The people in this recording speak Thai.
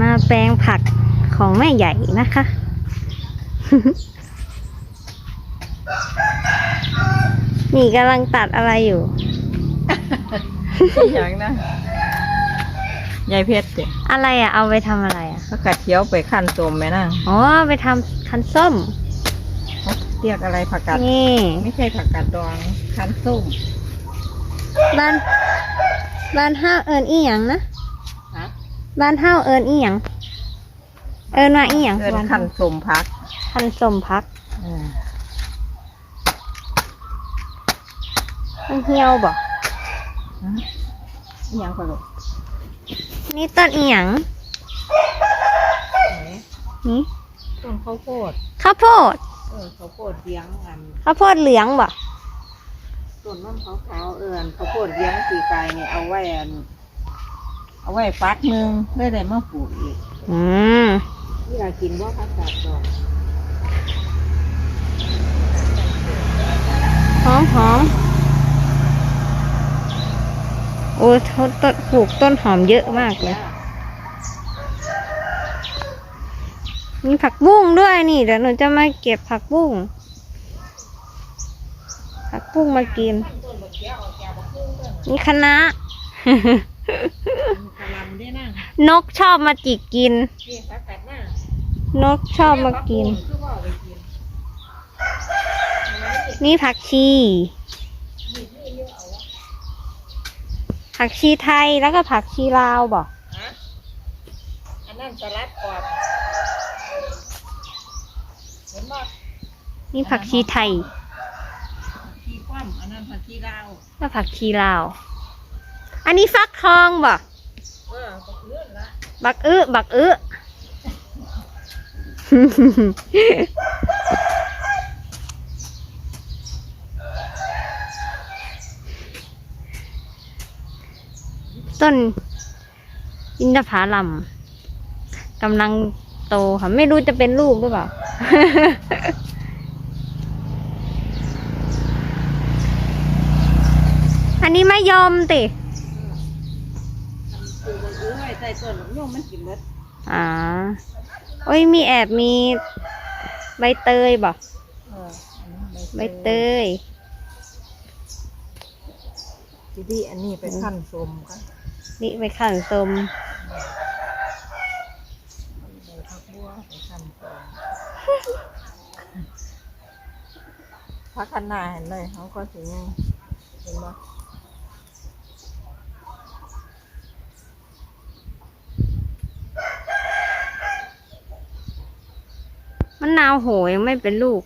มาแปลงผักของแม่ใหญ่นะคะ นี่กำลังตัดอะไรอยู่อย่างนะยายเพชรเด็อะไรอะเอาไปทำอะไรอะผักกาดเขียวไปขั้นส้มไหมนะอ๋อไปทำคันส้มเขาเรียกอะไรผักกาดนี่ ไม่ใช่ผักกาดดองขั้นส้มบ้านบ้านห้าวเอิญอีหยังนะฮะ บ้านห้าวเอิญอีหยังเอิญมาอีหยังเกินบ้าขั้นส้มพักคันส้มพักเออมันเหี่ยวบ่ฮะอิหยังก็ลูกนี่ต้นอีหยังนี่ต้นข้าวโพดข้าวโพดเออข้าวโพดเลี้ยงอันข้าวโพดเหลืองบ่ต้นน้ำขาวๆเอิญข้าวโพดเลี้ยงสีกายเนี่ยเอาไว้อัน เอาไว้ฟักหนึงได้ได้มาปลูกอีกอืมที่เรากินว่าผักกาดดองหอมหอมโอ้ยต้นต้นปลูกต้นหอมเยอะมากเลย มีผักบุ้งด้วยนี่เดี๋ยวหนูจะมาเก็บผักบุ้ง ผักบุ้งมากิน นี่คณะกะ หลำด้วยนะนกชอบมาจิกกินนี่ผักกาดหน้านกชอบมากิน คือว่าเอาไปกินนี่ผักชี ผักชีไทยแล้วก็ผักชีลาวบอกฮะอันนั้นสลัดกรอบเห็นบ่นี่ผักชีไทยชีคว่ำอันนั้นผักชีลาว แล้วผักชีลาว อันนี้ฟักทองบอก เออก็เลื่อนละ บักอื้อบักอื้อต้นอินทผลัมกำลังโตค่ะ ไม่รู้จะเป็นลูกหรือเปล่า อันนี้ไมะยอมติ ปลูกมันอื้อไว้ ใต้ต้นมะม่วงมันกินเบิดอ่าโอ้ยมีแอบมีใบเตยบอกเอออันนั้นใบเตยทีนี้อันนี้ไปขั้นสมกันนี่ไปขันสมใบผักบัวไปขั้นสมพักขนาเห็นเลยเขาก็ถึงยังเห็นบ่ มันาวโหยังไม่เป็นลูก